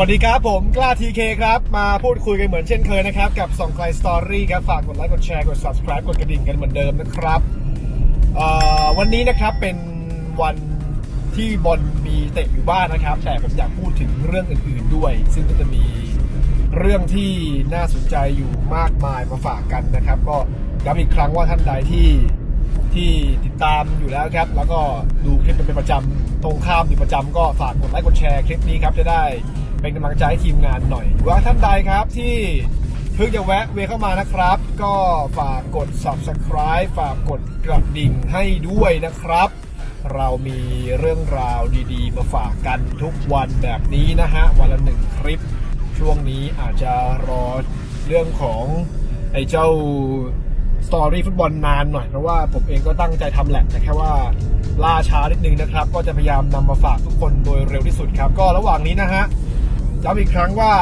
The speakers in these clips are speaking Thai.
วัสดีครับผมกล้าทีเคครับ มาพูดคุยกันเหมือนเช่นเคยนะครับ กับส่องไกลสตอรี่ครับ ฝากกดไลค์กดแชร์กด subscribe กดกระดิ่งกันเหมือนเดิมนะครับวันนี้นะครับเป็นวันที่บอลมีเตะอยู่บ้านนะครับ แต่ผมอยากพูดถึงเรื่องอื่นๆด้วย ซึ่งก็จะมีเรื่องที่น่าสนใจอยู่มากมายมาฝากกันนะครับ ก็ย้ำอีกครั้งว่าท่านใดที่ที่ติดตามอยู่แล้วครับ แล้วก็ดูคลิปกันเป็นประจำตรงข้ามอยู่ประจำก็ฝากกดไลค์กดแชร์คลิปนี้ครับจะได้ เป็นกำลังใจให้ทีมงานหน่อยว่าท่านใดครับที่เพิ่งจะแวะเวเข้ามานะครับ ก็ฝากกด subscribe ฝากกดกระดิ่งให้ด้วยนะครับ เรามีเรื่องราวดีๆ มาฝากกันทุกวันแบบนี้นะฮะ วันละหนึ่งคลิป ช่วงนี้อาจจะรอเรื่องของไอ้เจ้าสตอรี่ฟุตบอลนานหน่อย เพราะว่าผมเองก็ตั้งใจทำแหละแต่แค่ว่าล่าช้านิดนึงนะครับ ก็จะพยายามนำมาฝากทุกคนโดยเร็วที่สุดครับ ก็ระหว่างนี้นะฮะ ย้ำอีกครั้งว่า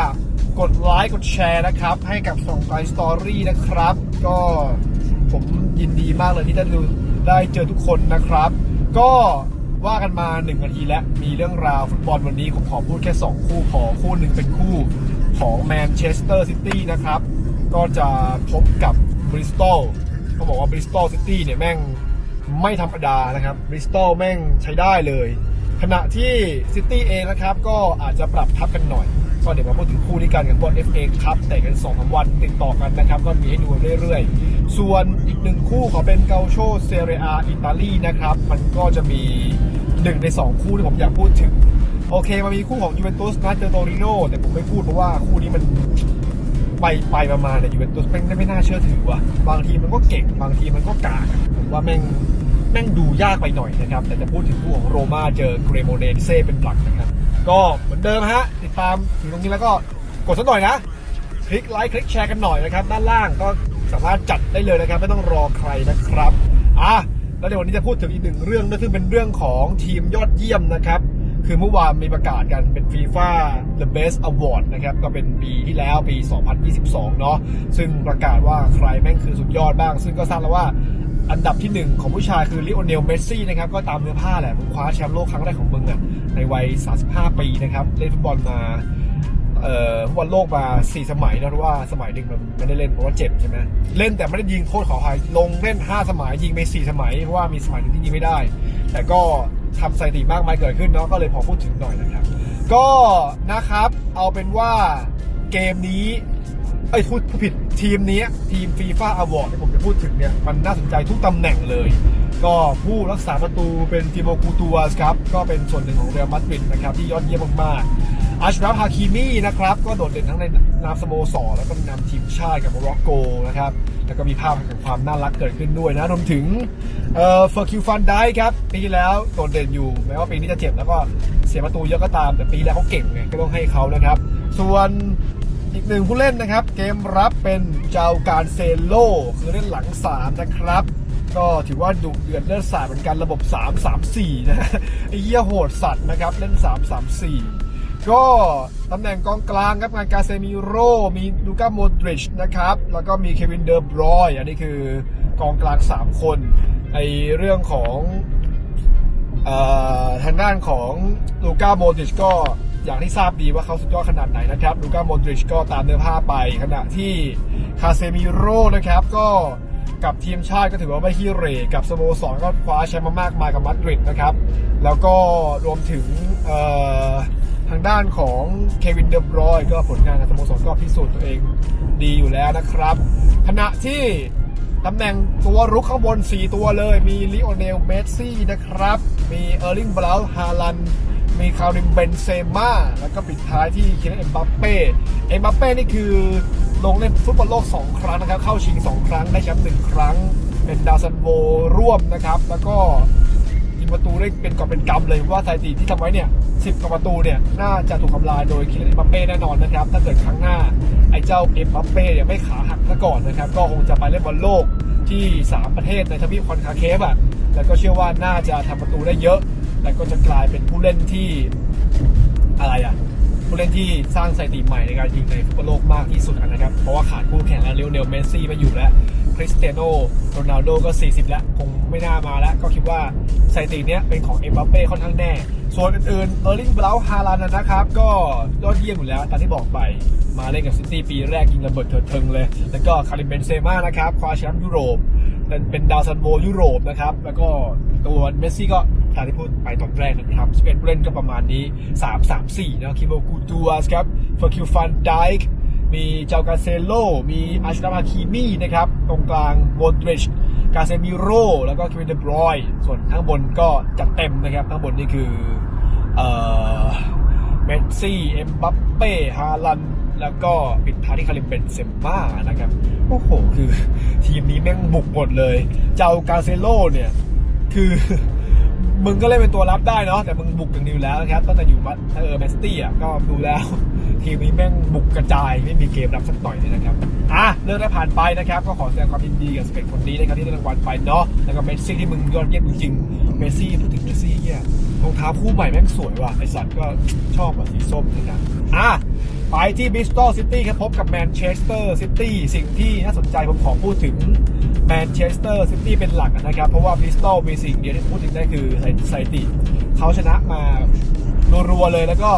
กดไลค์กดแชร์นะครับ ให้กับส่องไกลสตอรี่นะครับ ก็ผมยินดีมากเลยที่ได้ดูได้เจอทุกคนนะครับ ก็ว่ากันมา1นาทีแล้ว มีเรื่องราวฟุตบอลวันนี้ผมขอพูดแค่ 2 คู่พอคู่หนึ่งเป็นคู่ของแมนเชสเตอร์ซิตี้นะครับ ก็จะพบกับบริสตอลเขาบอกว่าบริสตอลซิตี้เนี่ยแม่งไม่ธรรมดานะครับบริสตอลแม่งใช้ได้เลย ขณะที่ซิตี้เองนะครับ ก็อาจจะปรับทับกันหน่อยก็เดี๋ยวมาพูดถึงคู่นี้กันกับบอล FA ครับแต่กัน2อสวันติดต่อกันนะครับ ก็มีให้ดูเรื่อยๆ ส่วนอีกหนึ่งคู่ขอเป็นเกาโชเซเรียอิตาลีนะครับ มันก็จะมีหนึ่งใน 2 คู่ที่ผมอยากพูดถึง โอเคมันมีคู่ของยูเวนตุสนะเจอโตริโนแต่ผมไม่พูดเพราะว่าคู่นี้มันไปไปมาณเนี่ยยูเวนตุสแม่งไม่น่าเชื่อถือว่ะบางทีมันก็เก่งบางทีมันก็กากผมว่าแม่ง แม่งดูยากไปหน่อยนะครับ แต่จะพูดถึงคู่ของโรม่าเจอเกรโมเนเซเป็นหลักนะครับ ก็เหมือนเดิมฮะ ติดตามถึงตรงนี้แล้วก็กดสักหน่อยนะ คลิกไลค์ คลิกแชร์กันหน่อยนะครับ ด้านล่างก็สามารถจัดได้เลยนะครับ ไม่ต้องรอใครนะครับอะแล้วเดี๋ยววันนี้จะพูดถึงอีกหนึ่งเรื่องด้วยซึ่งเป็นเรื่องของทีมยอดเยี่ยมนะครับคือเมื่อวานมีประกาศกันเป็น FIFA The Best Award นะครับ ก็เป็นปีที่แล้วปี 2022 เนาะซึ่งประกาศว่าใครแม่งคือสุดยอดบ้าง ซึ่งก็ทราบแล้วว่า อันดับที่หนึ่งของผู้ชายคือลิโอเนล เมสซี่นะครับ ก็ตามเนื้อผ้าแหละมึงคว้าแชมป์โลกครั้งแรกของมึงอะในวัย 35 ปีนะครับ เล่นฟุตบอลมา เอ่อฟุตบอลโลกมา 4 สมัยนะเพราะว่าสมัยหนึ่งมันไม่ได้เล่นเพราะว่าเจ็บใช่ไหมเล่นแต่ไม่ได้ยิงโทษขอภัยลงเล่น 5 สมัยยิงไป4สมัยเพราะว่ามีสมัยหนึ่งที่ยิงไม่ได้ แต่ก็ทำสถิติมากมายเกิดขึ้นเนาะก็เลยพอพูดถึงหน่อยนะครับ ก็นะครับเอาเป็นว่าเกมนี้ เอ้ยพูดผิดทีมนี้ทีมฟีฟ่าอวอร์ดที่ผมจะพูดถึงเนี่ย มันน่าสนใจทุกตำแหน่งเลย ก็ผู้รักษาประตูเป็นทีโมคูตัวสครับ ก็เป็นส่วนหนึ่งของเรอัลมาดริดนะครับ ที่ยอดเยี่ยมมากๆอัชราฟฮาคิมีนะครับ ก็โดดเด่นทั้งในนามสโมสร แล้วก็นำทีมชาติกับโมร็อกโกนะครับ แล้วก็มีภาพแห่งความน่ารักเกิดขึ้นด้วยนะรวมถึงเอ่อเฟอร์คิวฟันได้ครับปีแล้วโดดเด่นอยู่แม้ว่าปีนี้จะเจ็บแล้วก็เสียประตูเยอะก็ตามแต่ปีแล้วเขาเก่งไงก็ต้องให้เขานะครับ ส่วน อีกหนึ่งผู้เล่นนะครับ เกมรับเป็นเจ้าการเซโลคือเล่นหลังสามนะครับ ก็ถือว่าดุเดือดเลือดสาดเหมือนกันระบบ 3 3 4 นะไอ้เหี้ยโหดสัตว์นะครับ เล่น 3 3 4 ก็ตำแหน่งกองกลางครับงานกาเซมิโร่มีลูก้าโมดริชนะครับ แล้วก็มีเควินเดอร์บรอยอันนี้คือกองกลาง 3 คนไอเรื่องของอทางด้านของลูก้าโมดริชก็ อย่างที่ทราบดีว่าเขาสุดยอดขนาดไหนนะครับลูก้าโมดริชก็ตามเนื้อผ้าไป ขณะที่คาเซมิโร่นะครับก็กับทีมชาติก็ถือว่าไม่ขี้เร่กับสโมสรก็คว้าแชมป์มามากมายกับมาดริดนะครับ แล้วก็รวมถึงทางด้านของเควินเดอบรอยก็ผลงานกับสโมสรก็พิสูจน์ตัวเองดีอยู่แล้วนะครับ ขณะที่ตำแหน่งตัวรุกข้างบน 4 ตัวเลย มีลิโอเนลเมสซี่นะครับ มีเออร์ลิงบราวน์ฮาลัน มีคาริมเบนเซม่าแล้วก็ปิดท้ายที่คินเอ็มบัปเป้เอ็มบัปเป้นี่คือลงเล่นฟุตบอลโลก 2 ครั้งนะครับ เข้าชิง 2 ครั้งได้แชมป์1ครั้ง เป็นดาวซันโวร่วมนะครับ แล้วก็ยิงประตูได้เป็นก่อบเป็นกำเลยว่าสถิติที่ทำไว้เนี่ย10กว่าประตูเนี่ยน่าจะถูกทำลายโดยคินเอ็มบัปเป้แน่นอนนะครับ ถ้าเกิดครั้งหน้า ไอ้เจ้าเอ็มบัปเป้เนี่ยไม่ขาหักซะก่อนนะครับ ก็คงจะไปเล่นบอลโลกที่ 3 ประเทศในทวีปคอนคาเคฟอะแล้วก็เชื่อว่าน่าจะทำประตูได้เยอะ และก็จะกลายเป็นผู้เล่นที่อะไรอะ ผู้เล่นที่สร้างสถิติใหม่ในการยิงในฟุตบอลโลกมากที่สุดนะครับ เพราะว่าขาดคู่แข่งแล้วเลโอเนลเมสซี่มาอยู่แล้วคริสเตียโนโรนัลโดก็ 40 แล้ว คงไม่น่ามาแล้ว ก็คิดว่าสถิติเนี้ยเป็นของเอ็มบัปเป้ค่อนข้างแน่ ส่วนอื่นๆเออร์ลิงบราวฮาลันนะครับ ก็ยอดเยี่ยมอยู่แล้วตามที่บอกไปมาเล่นกับซิตี้ปีแรกยิงระเบิดเถิดเทิงเลย แล้วก็คาริมเบนเซม่านะครับคว้าแชมป์ยุโรปเป็นเป็นดาวซันโวยุโรปนะครับ แล้วก็ตัวเมสซี่ก็ ตามที่พูดไปตอนแรกนะครับ11ผู้เล่นก็ประมาณนี้ 3 3 4นะคิโบกูตัวสครับเฟอร์คิวฟันไดค์มีเจ้ากาเซโล มีอาชรามาคีมี่นะครับ ตรงกลางโมดริชกาเซมิโร แล้วก็เควินเดบรอย ส่วนข้างบนก็จัดเต็มนะครับ ข้างบนนี่คือเอ่อเมสซี่ เอ็มบัปเป้ ฮาลัน แล้วก็ปิดท้ายที่คาริมเบนเซมม่านะครับ โอ้โห คือทีมนี้แม่งบุกหมดเลย เจ้ากาเซโลเนี่ย คือ มึงก็เล่นเป็นตัวรับได้เนาะแต่มึงบุกอย่างเดียวแล้วนะครับตั้งแต่อยู่มัดเออแมนซิตี้อะก็ดูแล้ว ทีมนี้แม่งบุกกระจายไม่มีเกมรับสักหน่อยเลยนะครับอะเรื่องได้ผ่านไปนะครับ ก็ขอแสดงความยินดีกับสเปนคนนี้นะครับที่ได้รางวัลไปเนาะแล้วก็เมสซี่ที่มึงยอดเยี่ยมจริงเมสซี่พูดถึงเมสซี่เนี่ยรองเท้าคู่ใหม่แม่งสวยว่ะไอสัตว์ก็ชอบอะสีส้มนะครับอะไปที่บิสตอลซิตี้ครับพบกับแมนเชสเตอร์ซิตี้สิ่งที่น่าสนใจผมขอพูดถึง แมนเชสเตอร์ซิตี้เป็นหลักนะครับ เพราะว่าบริสตอลมีสิ่งเดียวที่พูดถึงได้คือสถิติ เขาชนะมารัวๆเลยแล้วก็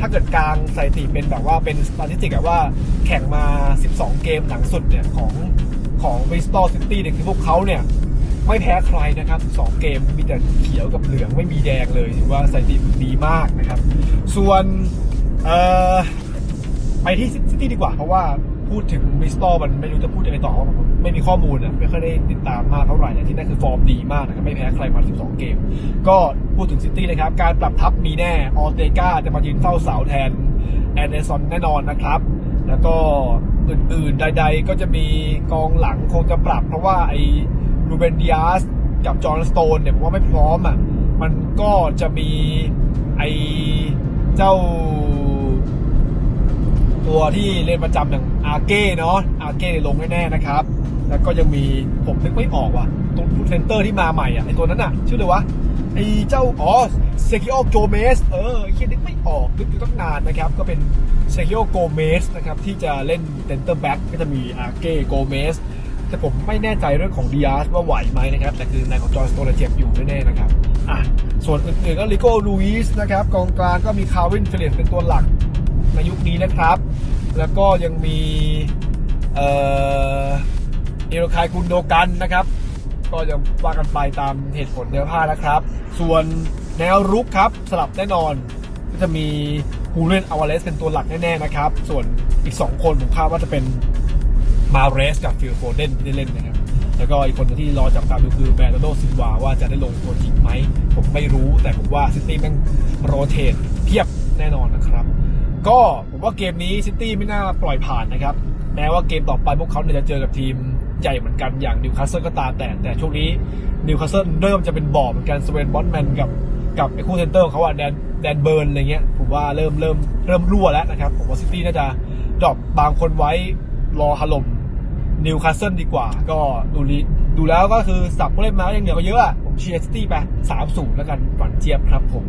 ถ้าเกิดกลางสถิติเป็นแบบว่าเป็นสถิติแบบว่าแข่งมา 12 เกมหลังสุดเนี่ยของของบริสตอลซิตี้เนี่ยคือพวกเขาเนี่ยไม่แพ้ใครนะครับ 2 เกมมีแต่เขียวกับเหลืองไม่มีแดงเลยถือว่าสถิติดีมากนะครับ ส่วนเออไปที่ซิตี้ดีกว่าเพราะว่า พูดถึงบริสตอลมันไม่รู้จะพูดยังไงต่อไม่มีข้อมูลอะไม่ค่อยได้ติดตามมากเท่าไหร่นี่ที่นั่นคือฟอร์มดีมากนะครับไม่แพ้ใครมา 12 เกม ก็พูดถึงซิตี้นะครับ การปรับทัพมีแน่ออเตกาจะมายืนเฝ้าเสาแทนแอนเดอร์สันแน่นอนนะครับ แล้วก็อื่นๆ ใด ๆ ก็จะมีกองหลังคงจะปรับ เพราะว่าไอ้รูเบนดิอาสกับจอห์นสโตนเนี่ยผมว่าไม่พร้อมอะมันก็จะมีไอ้เจ้า ตัวที่เล่นประจำอย่างอาเก้เนาะอาเก้ลงแน่ๆนะครับ แล้วก็ยังมีผมนึกไม่ออกว่ะตรงเซนเตอร์ที่มาใหม่อะไอตัวนั้นอะ ชื่อเลยวะไอเจ้าอ๋อเซกิโอโกเมสเออคิดนึกไม่ออกนึกอยู่ตั้งนานนะครับ ก็เป็นเซกิโอโกเมสนะครับที่จะเล่นเซนเตอร์แบ็กก็จะมีอาเก้โกเมสแต่ผมไม่แน่ใจเรื่องของดิอาสว่าไหวไหมนะครับ แต่คือนายของจอร์สโตนเจ็บอยู่แน่ๆนะครับอะส่วนอื่นๆก็ลิโก้ลูอิสนะครับกองกลางก็มีคาร์วินเฟลิปเป็นตัวหลักในยุคนี้นะครับ แล้วก็ยังมีเอ่อเอโรคายคุนโดกันนะครับ ก็ยังว่ากันไปตามเหตุผลเนื้อผ้านะครับ ส่วนแนวรุกครับสลับแน่นอน ก็จะมีฮูเรนอาวาเลสเป็นตัวหลักแน่ๆนะครับ ส่วนอีก 2 คนผมคาดว่าจะเป็นมาเรสกับฟิลโฟเดนที่ได้เล่นนะครับ แล้วก็อีกคนที่รอจับตามดูคือแบรนโดซินวาว่าจะได้ลงตัวจริงไหม ผมไม่รู้แต่ผมว่าซิตี้แม่งโรเทตเพียบแน่นอนนะครับ ก็ผมว่าเกมนี้ซิตี้ไม่น่าปล่อยผ่านนะครับ แม้ว่าเกมต่อไปพวกเขาเนี่ยจะเจอกับทีมใหญ่เหมือนกันอย่างนิวคาสเซิลก็ตามแต่แต่ช่วงนี้นิวคาสเซิลเริ่มจะเป็นบ่อเหมือนกันสเวนบอสแมนกับกับไอ้คู่เซนเตอร์ของเขาอะแดนแดนเบิร์นอะไรเงี้ยผมว่าเริ่มเริ่มเริ่มรั่วแล้วนะครับ ผมว่าซิตี้น่าจะดรอปบางคนไว้รอถล่ม นิวคาสเซิลดีกว่า ก็ดูรีดูแล้วก็คือสับผู้เล่นมายังเหลือก็เยอะ ผมเชียร์ซิตี้ไปสามศูนย์แล้วกันฝันเจี๊ยบครับผม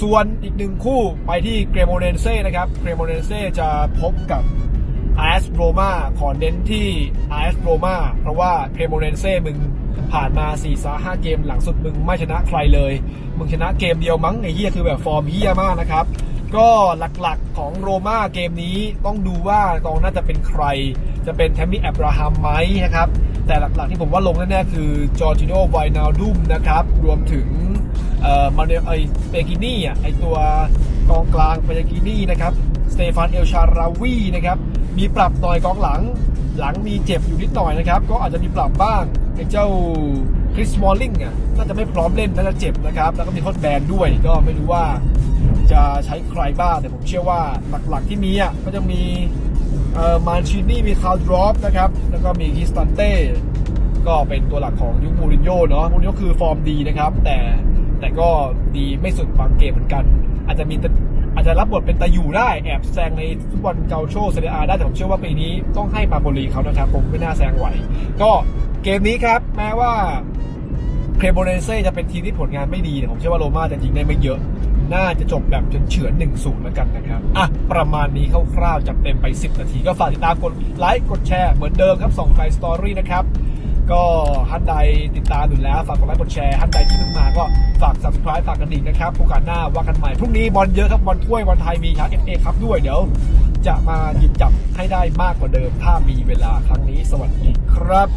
ส่วนอีกหนึ่งคู่ไปที่เกรโมเนเซ่นะครับ เกรโมเนเซ่จะพบกับอาร์สโรมาขอเน้นที่อาร์สโรมาเพราะว่าเกรโมเนเซ่มึงผ่านมา4ี่สาห้าเกมหลังสุดมึงไม่ชนะใครเลย มึงชนะเกมเดียวมั้งไอ้เหี้ยคือแบบฟอร์มเหี้ยมากนะครับก็หลักๆของโรม่าเกมนี้ต้องดูว่ากองหน่าจะเป็นใคร จะเป็นแทมมี่แอบราฮัมไหมนะครับ แต่หลักๆที่ผมว่าลงแน่ๆคือจอร์จิโนไวนาดุมนะครับ รวมถึงเอ่อมาเนไอเปกินี่อะไอตัวกองกลางเปกินี่นะครับสเตฟานเอลชาราวีนะครับ มีปรับหน่อยกองหลัง หลังมีเจ็บอยู่นิดหน่อยนะครับ ก็อาจจะมีปรับบ้างไอเจ้าคริสมอลลิงอะน่าจะไม่พร้อมเล่นน่าจะเจ็บนะครับ แล้วก็มีโทษแบนด้วยก็ไม่รู้ว่าจะใช้ใครบ้างแต่ผมเชื่อว่าหลักๆที่มีอะก็จะมี เอ่อมานชินี่มีคาวดรอปนะครับ แล้วก็มีคิสตันเต้ก็เป็นตัวหลักของยุคมูรินโญ่เนาะมูรินโญ่คือฟอร์มดีนะครับ แต่แต่ก็ดีไม่สุดบางเกมเหมือนกัน อาจจะมีอาจจะรับบทเป็นตาอยู่ได้แอบแซงในฟุตบอลเกาโชเซเรียอาได้แต่ผมเชื่อว่าปีนี้ต้องให้มาโบลีเขานะครับผมไม่น่าแซงไหว ก็เกมนี้ครับแม้ว่า โบเนเซ่จะเป็นทีมที่ผลงานไม่ดีแต่ผมเชื่อว่าโรม่าจะยิงได้ไม่เยอะ น่าจะจบแบบเฉือนหนึ่งศูนย์แล้วกันนะครับ อะ ประมาณนี้คร่าวๆจัดเต็มไป 10 นาที ก็ฝากติดตามกดไลค์กดแชร์เหมือนเดิมครับส่องไฟสตอรี่นะครับก็ท่านใดติดตามอยู่แล้ว ฝากกดไลค์กดแชร์ท่านใดที่เพิ่งมาก็ฝาก subscribe ฝากกระดิ่งนะครับโอกาสหน้าว่ากันใหม่ พรุ่งนี้บอลเยอะครับบอลถ้วยบอลไทยมีทั้งเอฟเอครับด้วยเดี๋ยว จะมาหยิบจับให้ได้มากกว่าเดิม ถ้ามีเวลาครั้งนี้สวัสดีครับ